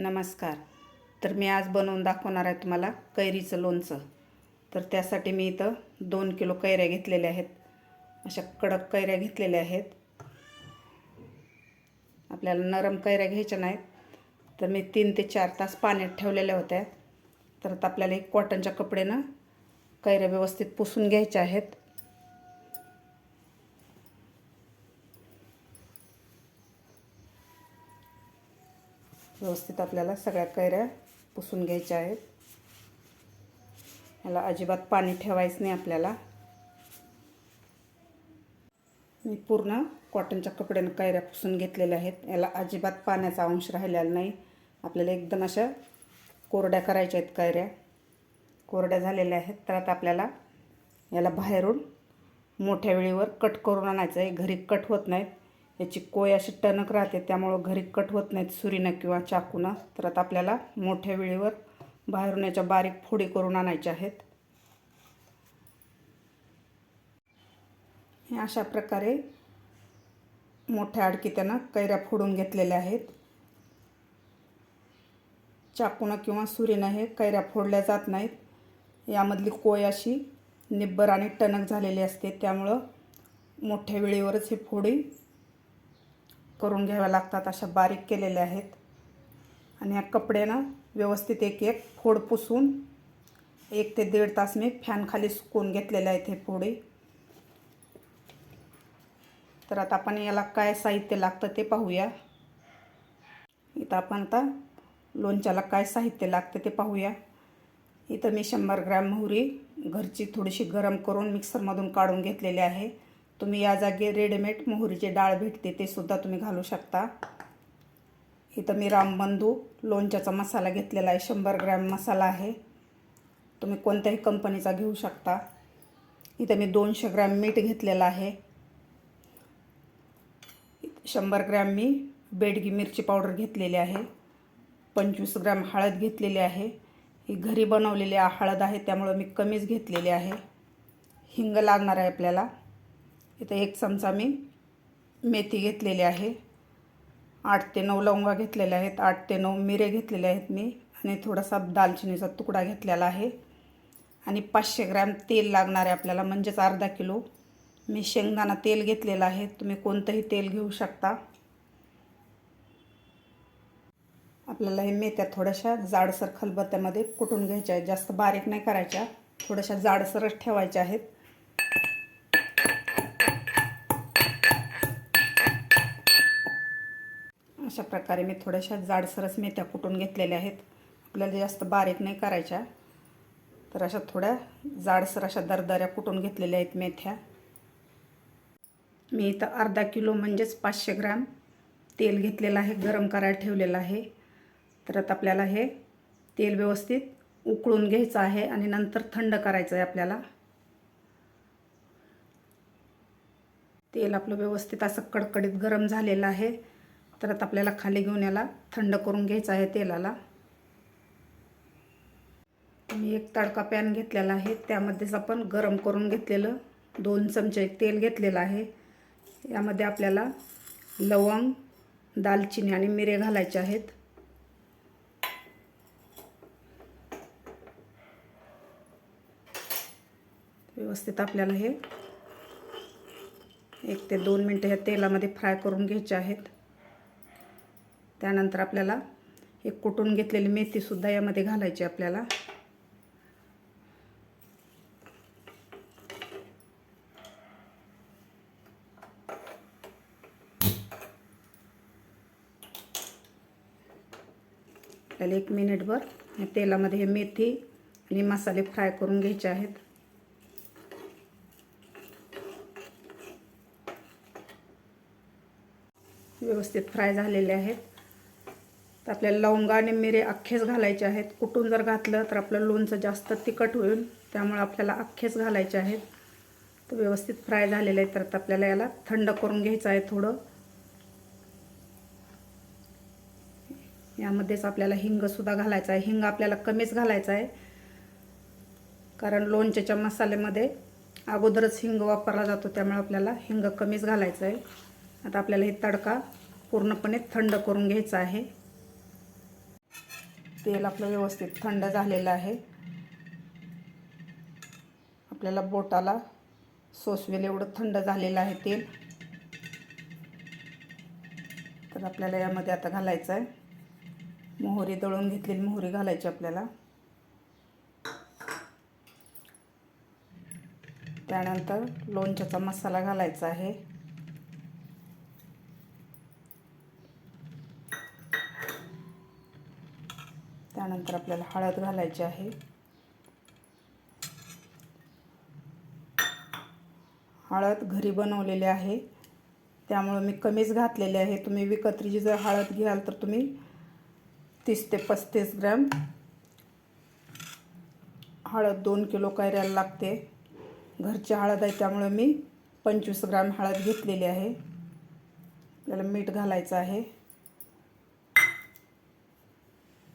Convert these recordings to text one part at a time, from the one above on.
नमस्कार. तर मी आज बनवून दाखवणार आहे तुम्हाला कैरीचं लोणचं. तर त्यासाठी मी इथं दोन किलो कैऱ्या घेतलेल्या आहेत. अशा कडक कैऱ्या घेतलेल्या आहेत. आपल्याला नरम कैऱ्या घ्यायच्या नाहीत. तर मी तीन ते चार तास पाण्यात ठेवलेल्या होत्या. तर आपल्याला एक कॉटनच्या कपड्यानं कैऱ्या व्यवस्थित पुसून घ्यायच्या आहेत. व्यवस्थित आपल्याला सगळ्या कैऱ्या पुसून घ्यायच्या आहेत. याला अजिबात पाणी ठेवायचं नाही आपल्याला. मी पूर्ण कॉटनच्या कपड्यानं कैऱ्या पुसून घेतलेल्या आहेत. याला अजिबात पाण्याचा अंश राहिलेला नाही. आपल्याला एकदम अशा कोरड्या करायच्या आहेत कैऱ्या. कोरड्या झालेल्या आहेत. तर आता आपल्याला याला बाहेरून मोठ्या वेळीवर कट करून आणायचं आहे घरी कट होत नाहीत. याची कोय अशी टणक राहते त्यामुळं घरी कट होत नाहीत सुरीनं किंवा चाकूनं. तर आता आपल्याला मोठ्या वेळेवर बाहेरून याच्या बारीक फोडी करून आणायच्या आहेत. हे अशा प्रकारे मोठ्या अडकित्यानं कैऱ्या फोडून घेतलेल्या आहेत. चाकूनं किंवा सुरीनं हे कैऱ्या फोडल्या जात नाहीत. यामधली कोय अशी निब्बर आणि टणक झालेली असते त्यामुळं मोठ्या वेळेवरच हे फोडी करून घ्याव्या लागतात अशा बारीक केलेल्या आहेत. आणि या कपड्यानं व्यवस्थित एक एक फोड पुसून एक ते दीड तास मी फॅनखाली सुकवून घेतलेले आहेत हे फोडी. तर आता आपण याला काय साहित्य लागतं ते पाहूया. इथं आपण आता लोणच्याला काय साहित्य लागतं ते पाहूया. इथं मी शंभर ग्रॅम मोहरी घरची थोडीशी गरम करून मिक्सरमधून काढून घेतलेली आहे. तुम्ही या जागी रेडीमेड मोहरीची डाळ भेटते ते सुद्धा तुम्ही घालू शकता. इथं मी रामबंधू लोणच्याचा मसाला घेतलेला आहे शंभर ग्रॅम मसाला आहे. तुम्ही कोणत्याही कंपनीचा घेऊ शकता. इथं मी दोनशे ग्रॅम मीठ घेतलेलं आहे. शंभर ग्रॅम मी बेडगी मिरची पावडर घेतलेली आहे. पंचवीस ग्रॅम हळद घेतलेली आहे. ही घरी बनवलेली हळद आहे त्यामुळं मी कमीच घेतलेली आहे. हिंग लागणार आहे आपल्याला. इथं एक चमचा मी मेथी घेतलेली आहे. आठ ते नऊ लवंगा घेतलेल्या आहेत. आठ ते नऊ मिरे घेतलेले आहेत मी आणि थोडासा दालचिनीचा तुकडा घेतलेला आहे. आणि पाचशे ग्रॅम तेल लागणार आहे आपल्याला म्हणजेच अर्धा किलो. मी शेंगदाणा तेल घेतलेलं आहे. तुम्ही कोणतंही तेल घेऊ शकता. आपल्याला हे मेथ्या थोड्याशा जाडसर खलबत्त्यामध्ये कुटून घ्यायच्या आहेत. जास्त बारीक नाही करायच्या. थोड्याशा जाडसरच ठेवायच्या आहेत. अशा प्रकारे मी थोड्याशा जाडसरच मेथ्या कुटून घेतलेल्या आहेत. आपल्याला जास्त बारीक नाही करायच्या. तर अशा थोड्या जाडसर अशा दरदऱ्या कुटून घेतलेल्या आहेत मेथ्या. मी इथं अर्धा किलो म्हणजेच पाचशे ग्रॅम तेल घेतलेलं आहे गरम करायला ठेवलेलं आहे. तर आता आपल्याला हे तेल व्यवस्थित उकळून घ्यायचं आहे आणि नंतर थंड करायचं आहे आपल्याला. तेल आपलं व्यवस्थित असं कडकडीत गरम झालेलं आहे. तर आता आपल्याला खाली घेऊन याला थंड करून घ्यायचं आहे तेलाला. मी एक तडका पॅन घेतलेला आहे त्यामध्येच आपण गरम करून घेतलेलं दोन चमचे तेल घेतलेलं आहे. यामध्ये आपल्याला लवंग दालचिनी आणि मिरे घालायचे आहेत. व्यवस्थित आपल्याला हे एक ते दोन मिनटं ह्या तेलामध्ये फ्राय करून घ्यायचे आहेत. त्यानंतर आपल्याला एक कुटून घेतलेली मेथीसुद्धा यामध्ये घालायची आपल्याला. आपल्याला एक मिनिटभर तेलामध्ये हे मेथी आणि मसाले फ्राय करून घ्यायचे आहेत. व्यवस्थित फ्राय झालेले आहेत. तर आपल्याला लवंगा आणि मिरे अख्खेच घालायचे आहेत. कुटून जर घातलं तर आपलं लोणचं जास्त तिखट होईल त्यामुळे आपल्याला अख्खेच घालायचे आहेत. तर व्यवस्थित फ्राय झालेले आहेत तर आपल्याला याला थंड करून घ्यायचं आहे थोडं. यामध्येच आपल्याला हिंगसुद्धा घालायचं आहे. हिंग आपल्याला कमीच घालायचा आहे. कारण लोणच्याच्या मसाल्यामध्ये अगोदरच हिंग वापरला जातो त्यामुळे आपल्याला हिंग कमीच घालायचं आहे. आता आपल्याला हे तडका पूर्णपणे थंड करून घ्यायचा आहे. तेल आपलं व्यवस्थित थंड झालेलं आहे. आपल्याला बोटाला सोसवेल एवढं थंड झालेलं आहे तेल. तर आपल्याला यामध्ये आता घालायचं आहे. मोहरी दळून घेतलेली मोहरी घालायची आपल्याला. त्यानंतर लोणच्याचा मसाला घालायचा आहे. त्यानंतर आपल्याला हळद घालायची आहे. हळद घरी बनवलेली आहे. त्यामुळं मी कमीच घातलेली आहे. तुम्ही विकत्रीची जर हळद घ्याल तर तुम्ही तीस ते पस्तीस ग्रॅम. हळद दोन किलो कैऱ्याला लागते. घरची हळद आहे त्यामुळं मी पंचवीस ग्रॅम हळद घेतलेली आहे. आपल्याला मीठ घालायचं आहे.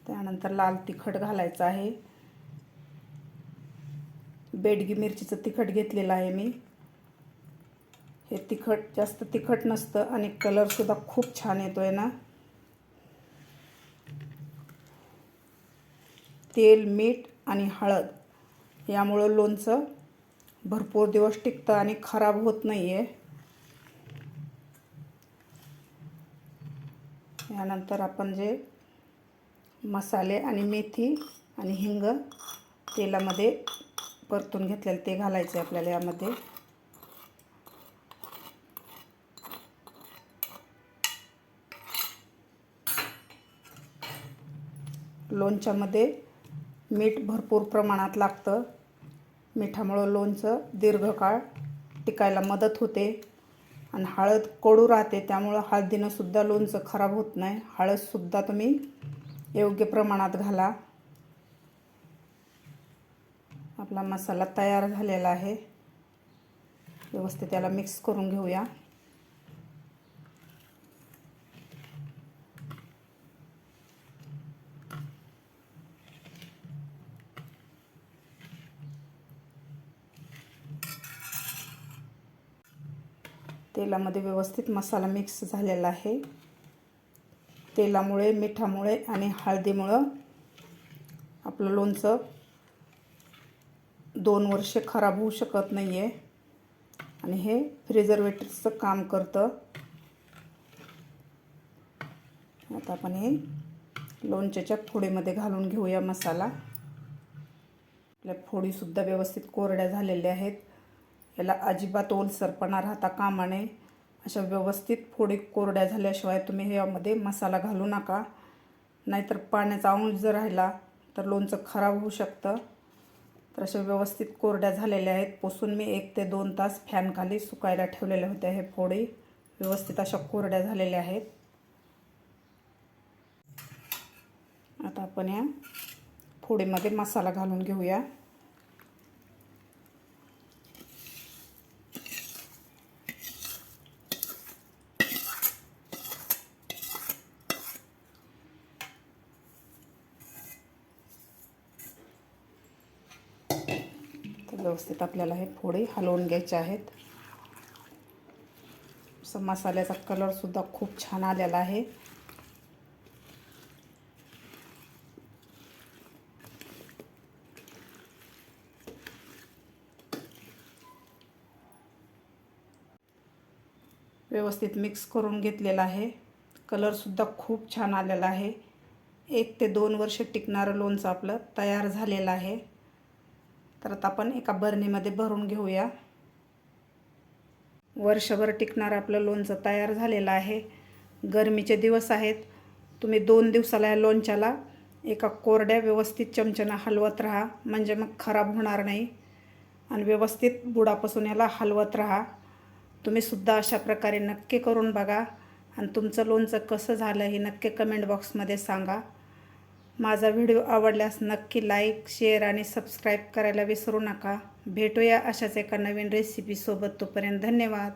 त्यानंतर लाल तिखट घालायचं आहे. बेडगी मिरचीचं तिखट घेतलेलं आहे मी. हे तिखट जास्त तिखट नसतं आणि कलरसुद्धा खूप छान येतो आहे ना. तेल मीठ आणि हळद यामुळं लोणचं भरपूर दिवस टिकतं आणि खराब होत नाही आहे यानंतर आपण जे मसाले आणि मेथी आणि हिंग तेलामध्ये परतून घेतलेलं ते घालायचं आहे आपल्याला यामध्ये. लोणच्यामध्ये मीठ भरपूर प्रमाणात लागतं. मिठामुळं लोणचं दीर्घकाळ टिकायला मदत होते. आणि हळद कडू राहते त्यामुळं हळदीनंसुद्धा लोणचं खराब होत नाही. हळदसुद्धा तुम्ही योग्य प्रमाणात घाला. आपला मसाला तयार झालेला आहे. व्यवस्थित त्याला मिक्स करून घेऊया. तेलामध्ये व्यवस्थित मसाला मिक्स झालेला आहे. तेलामुळे मिठामुळे आणि हळदीमुळं आपलं लोणचं दोन वर्षे खराब होऊ शकत नाही आहे आणि हे फ्रिजरवेटरचं काम करतं. आता आपण हे लोणच्याच्या फोडीमध्ये घालून घेऊया मसाला. आपल्या फोडीसुद्धा व्यवस्थित कोरड्या झालेल्या आहेत. याला अजिबात ओलसरपणा राहता कामा नये. अशा व्यवस्थित फोडी कोरड्या झाल्याशिवाय तुम्ही ह्यामध्ये मसाला घालू नका. नाहीतर पाण्याचा अंश जर राहिला तर लोणचं खराब होऊ शकतं. तर अशा व्यवस्थित कोरड्या झालेल्या आहेत. पुसून मी एक ते दोन तास फॅनखाली सुकायला ठेवलेल्या होत्या हे फोडी. व्यवस्थित अशा कोरड्या झालेल्या आहेत. आता आपण या फोडीमध्ये मसाला घालून घेऊया. व्यवस्थित आपल्याला हे फोडी हलवून घ्यायचे आहेत. असं मसाल्याचा कलरसुद्धा खूप छान आलेला आहे. व्यवस्थित मिक्स करून घेतलेला आहे. कलरसुद्धा खूप छान आलेला आहे. एक ते दोन वर्ष टिकणारं लोणचं आपलं तयार झालेलं आहे. तर आता आपण एका बरणीमध्ये भरून घेऊया. वर्षभर टिकणारं आपलं लोणचं तयार झालेलं आहे. गरमीचे दिवस आहेत. तुम्ही दोन दिवसाला या लोणच्याला एका कोरड्या व्यवस्थित चमच्यानं हलवत राहा. म्हणजे मग खराब होणार नाही. आणि व्यवस्थित बुडापासून याला हलवत राहा. तुम्हीसुद्धा अशा प्रकारे नक्की करून बघा. आणि तुमचं लोणचं कसं झालं हे नक्की कमेंट बॉक्समध्ये सांगा. माझा व्हिडिओ आवडल्यास नक्की लाईक शेअर आणि सबस्क्राईब करायला विसरू नका. भेटूया अशाच एका नवीन रेसिपीसोबत तोपर्यंत धन्यवाद.